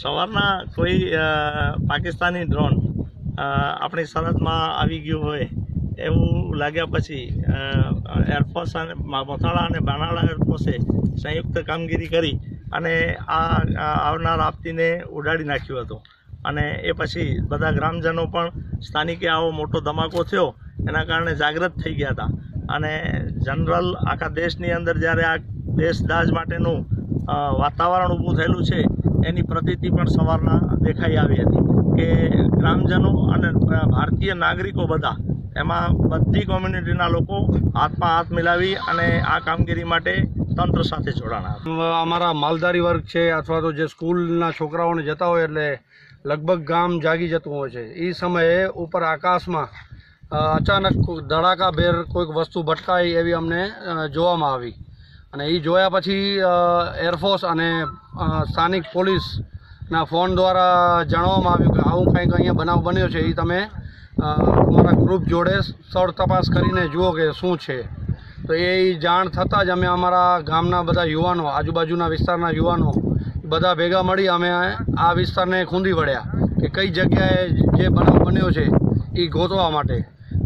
સવારના કોઈ પાકિસ્તાની ડ્રોન આપણી સરહદમાં આવી ગયું હોય એવું લાગ્યા પછી એરફોર્સ અને મોથાળા અને બાનાળા એરફોર્સે સંયુક્ત કામગીરી કરી અને આ આવનાર આપતીને ઉડાડી નાખ્યું હતું. અને એ પછી બધા ગ્રામજનો પણ સ્થાનિકે આવો મોટો ધમાકો થયો, એના કારણે જાગૃત થઈ ગયા હતા. અને જનરલ આખા દેશની અંદર જ્યારે આ દેશ દાજ માટેનું વાતાવરણ ઊભું થયેલું છે એની પ્રતિતિ પણ સવારના દેખાઈ આવી હતી કે ગ્રામજનો અને ભારતીય નાગરિકો બધા એમાં બધી કોમ્યુનિટીના લોકો હાથમાં હાથ મિલાવી અને આ કામગીરી માટે તંત્ર સાથે જોડાણા અમારા માલધારી વર્ગ છે અથવા તો જે સ્કૂલના છોકરાઓને જતા હોય એટલે લગભગ ગામ જાગી જતું હોય છે. એ સમયે ઉપર આકાશમાં અચાનક ધડાકાભેર કોઈક વસ્તુ ભટકાઈ એવી અમને જોવામાં આવી. અને એ જોયા પછી એરફોર્સ અને સ્થાનિક પોલીસના ફોન દ્વારા જાણવામાં આવ્યું કે આવું કંઈક અહીંયા બનાવ બન્યો છે. એ તમે અમારા ગ્રુપ જોડે સ્થળ તપાસ કરીને જુઓ કે શું છે. તો એ જાણ થતાં જ અમે અમારા ગામના બધા યુવાનો, આજુબાજુના વિસ્તારના યુવાનો, બધા ભેગા મળી અમે આ વિસ્તારને ખૂંદી વળ્યા કે કઈ જગ્યાએ જે બનાવ બન્યો છે એ ગોતવા માટે.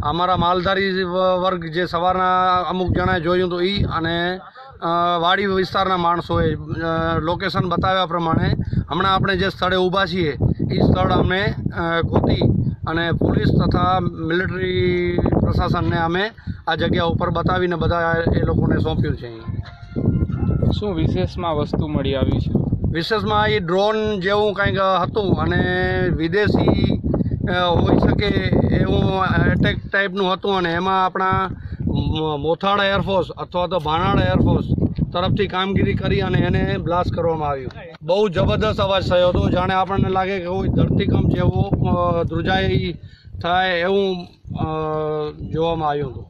અમારા માલધારી વર્ગ જે સવારના અમુક જણાએ જોયું તો એ અને વાડી વિસ્તારના માણસોએ લોકેશન બતાવ્યા પ્રમાણે હમણાં આપણે જે સ્થળે ઊભા છીએ એ સ્થળ અમે ગોતી અને પોલીસ તથા મિલિટરી પ્રશાસનને અમે આ જગ્યા ઉપર બતાવીને બધા એ લોકોને સોંપ્યું છે શું વિશેષમાં વસ્તુ મળી આવી છે? વિશેષમાં એ ડ્રોન જેવું કંઈક હતું અને વિદેશી હોઈ શકે એવું એટેક ટાઈપનું હતું અને એમાં આપણા મોથાળા એરફોર્સ અથવા તો ભાણાળા એરફોર્સ તરફથી કામગીરી કરી અને એને બ્લાસ્ટ કરવામાં આવ્યું. બહુ જબરદસ્ત અવાજ થયો હતો, જાણે આપણને લાગે કે કોઈ ધરતીકંપ જેવો ધ્રુજાઈ થાય એવું જોવામાં આવ્યું હતું.